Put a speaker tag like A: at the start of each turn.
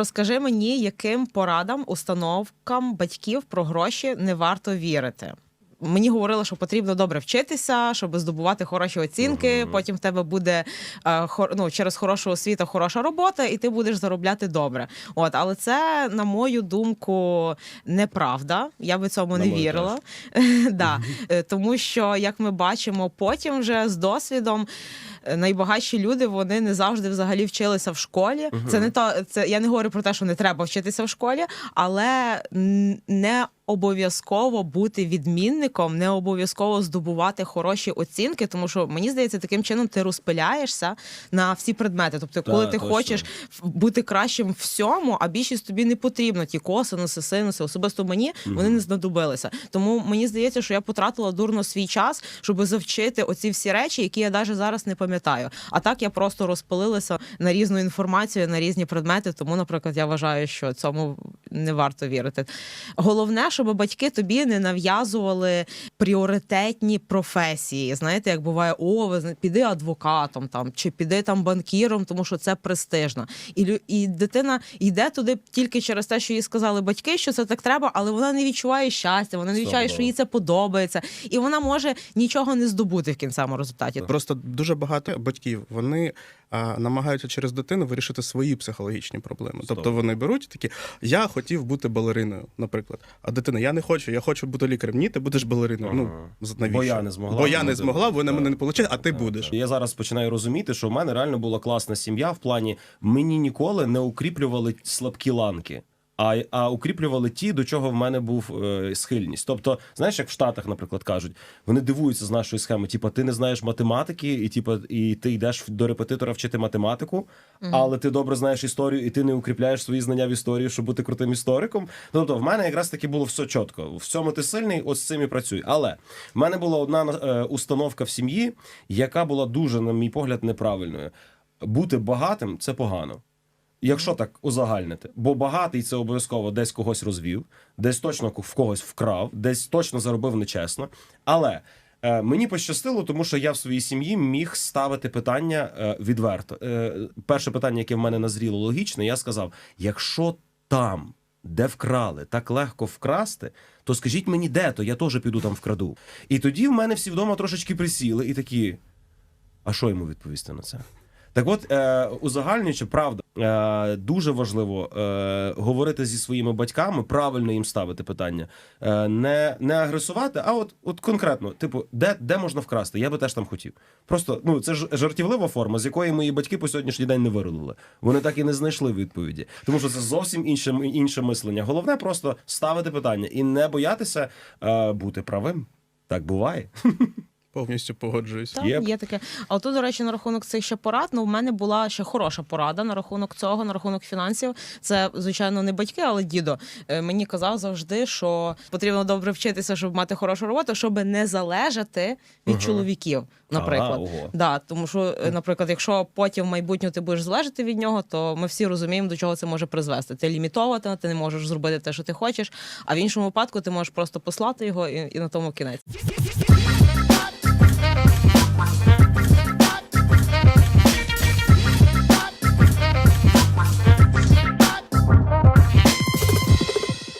A: Розкажи мені, яким порадам, установкам батьків про гроші не варто вірити. Мені говорили, що потрібно добре вчитися, щоб здобувати хороші оцінки. Потім в тебе буде е, хор, ну, через хорошу освіту хороша робота, і ти будеш заробляти добре. От, але це, на мою думку, неправда. Я би цьому
B: На
A: не вірила. да. Е, Тому що, як ми бачимо, потім вже з досвідом. Е, Найбагатші люди вони не завжди взагалі вчилися в школі. Це не то, це я не говорю про те, що не треба вчитися в школі, але не обов'язково бути відмінником, не обов'язково здобувати хороші оцінки, тому що мені здається, таким чином ти розпиляєшся на всі предмети. Тобто, коли
B: Так,
A: ти
B: точно.
A: хочеш бути кращим всьому, а більшість тобі не потрібно. Ті косинуси, синуси, особисто мені вони не знадобилися. Тому мені здається, що я потратила дурно свій час, щоб завчити оці всі речі, які я навіть зараз не пам'ятаю. А так я просто розпилилася на різну інформацію, на різні предмети. Тому, наприклад, я вважаю, що цьому не варто вірити. Головне, щоб батьки тобі не нав'язували пріоритетні професії. Знаєте, як буває, о, піди адвокатом там чи піди там банкіром, тому що це престижно. І, і дитина йде туди тільки через те, що їй сказали батьки, що це так треба, але вона не відчуває щастя, вона не відчуває, що їй це подобається, і вона може нічого не здобути в кінцевому результаті.
C: Просто дуже багато батьків вони а, намагаються через дитину вирішити свої психологічні проблеми. Тобто вони беруть такі: я хотів бути балериною, наприклад. А дитина, я не хочу, я хочу бути лікарем. Ні, ти будеш балериною.
B: Ага.
C: Ну навіщо?
B: Бо я не змогла,
C: Бо я не змогла, ви на мене не получили, а ти будеш.
B: Я зараз починаю розуміти, що в мене реально була класна сім'я в плані мені ніколи не укріплювали слабкі ланки. А, а укріплювали ті, до чого в мене був е, схильність. Тобто, знаєш, як в Штатах, наприклад, кажуть, вони дивуються з нашої схеми. Типа, ти не знаєш математики, і типа, і ти йдеш до репетитора вчити математику, але ти добре знаєш історію, і ти не укріпляєш свої знання в історії, щоб бути крутим істориком. Тобто, в мене якраз таки було все чітко. В цьому ти сильний, от з цим і працюй. Але в мене була одна е, установка в сім'ї, яка була дуже, на мій погляд, неправильною. Бути багатим це погано. Якщо так узагальнити, бо багатий це обов'язково десь когось розвів, десь точно в когось вкрав, десь точно заробив нечесно. Але е, мені пощастило, тому що я в своїй сім'ї міг ставити питання е, відверто. Е, перше питання, яке в мене назріло логічне, я сказав: якщо там, де вкрали, так легко вкрасти, то скажіть мені, де то, я теж піду там вкраду. І тоді в мене всі вдома трошечки присіли і такі. А що йому відповісти на це? Так от, е, узагальнюючи, правда, дуже важливо е, говорити зі своїми батьками, правильно їм ставити питання, е, не, не агресувати, а от, от конкретно, типу, де, де можна вкрасти? Я би теж там хотів. Просто ну це ж жартівлива форма, з якої мої батьки по сьогоднішній день не вирулили. Вони так і не знайшли відповіді, тому що це зовсім інше, інше мислення. Головне просто ставити питання і не боятися е, бути правим. Так буває.
C: Повністю погоджуюсь.
A: Так,
B: Єп.
A: є таке. А тут, до речі, на рахунок цих ще порад, ну в мене була ще хороша порада на рахунок цього, на рахунок фінансів. Це, звичайно, не батьки, але дідо е, мені казав завжди, що потрібно добре вчитися, щоб мати хорошу роботу, щоб не залежати від
B: Ага.
A: чоловіків, наприклад.
B: Ага, ого.
A: Да, тому що, е, наприклад, якщо потім в майбутньому ти будеш залежати від нього, то ми всі розуміємо, до чого це може призвести. Ти лімітована, ти не можеш зробити те, що ти хочеш. А в іншому випадку ти можеш просто послати його і, і на тому кінець.